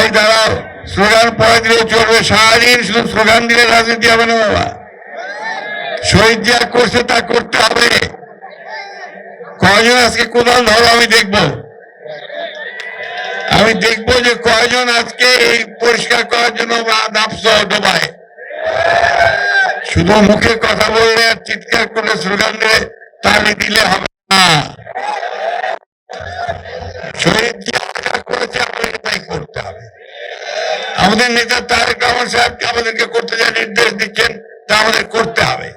এই দাঁড়াও, স্লোগান পরে দিলে চলবে, সারাদিন শুধু স্লোগান দিলে রাজনীতি হবে না বাবা। শহীদ যা করছে তা করতে হবে। কয়জন আজকে কোদাল ধরো, আমি দেখব। আমি দেখব যে কয়জন আজকে এই পরিষ্কার করার জন্য ডোবায়। শুধু মুখে কথা বললে চিৎকার করলে, স্লোগান দিলে, তাহলে দিলে হবে। আমাদের নেতা তারেক রহমান সাহেবকে আমাদেরকে করতে যা নির্দেশ দিচ্ছেন, তা আমাদের করতে হবে।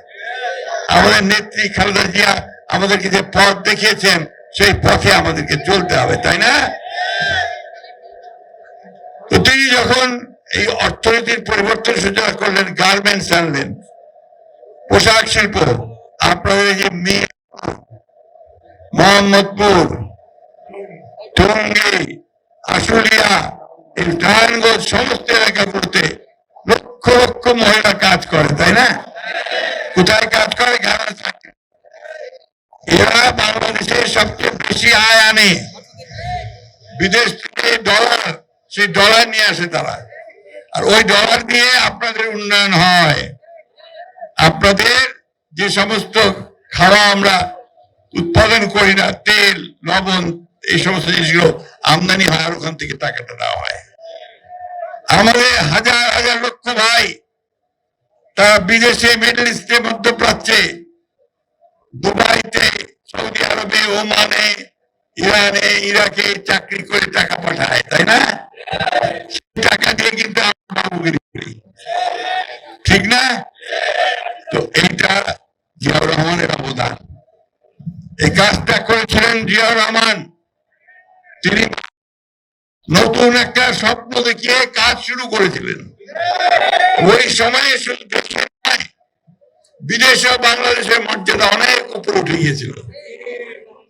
আমাদের নেত্রী খালেদা জিয়া আমাদেরকে যে পথ দেখিয়েছেন, সেই পথে আমাদেরকে চলতে হবে, তাই না? তিনি যখন এই অর্থনীতির পরিবর্তন সূচনা করলেন, গার্মেন্টস আনলেন, পোশাক শিল্প, আপনাদের যে মেয়ে, মোহাম্মদপুর, টঙ্গী, আশুলিয়া নারায়ণগঞ্জ সমস্ত এলাকাগুলোতে লক্ষ লক্ষ মহিলা কাজ করে, তাই না? কোথায় কাজ করে? এরা বাংলাদেশের সবচেয়ে বেশি আয় আনে। বিদেশ থেকে ডলার, সেই ডলার নিয়ে আসে তারা। আর ওই ডলার দিয়ে আপনাদের উন্নয়ন হয়। আপনাদের যে সমস্ত খাওয়া আমরা উৎপাদন করি না, তেল, লবণ, এই সমস্ত জিনিসগুলো আমদানি হয় ওখান থেকে টাকাটা দেওয়া হয়। আমাদের হাজার হাজার লক্ষ ভাই, তারা বিদেশে, মিডল ইস্টে, মধ্যপ্রাচ্যে, দুবাইতে, সৌদি আরবে, ওমানে, ইরানে, ইরাকে চাকরি করে টাকা পাঠায়, তাই না? টাকা দিয়ে কিন্তু ঠিক না? তো এইটা জিয়াউর রহমানের অবদান। এই কাজটা করেছিলেন জিয়াউর রহমান। তিনি নতুন একটা স্বপ্ন দেখিয়ে কাজ শুরু করেছিলেন। ওই সময়ে শুধু বিদেশ বাংলাদেশের মর্যাদা অনেক উপরে উঠে গিয়েছিল।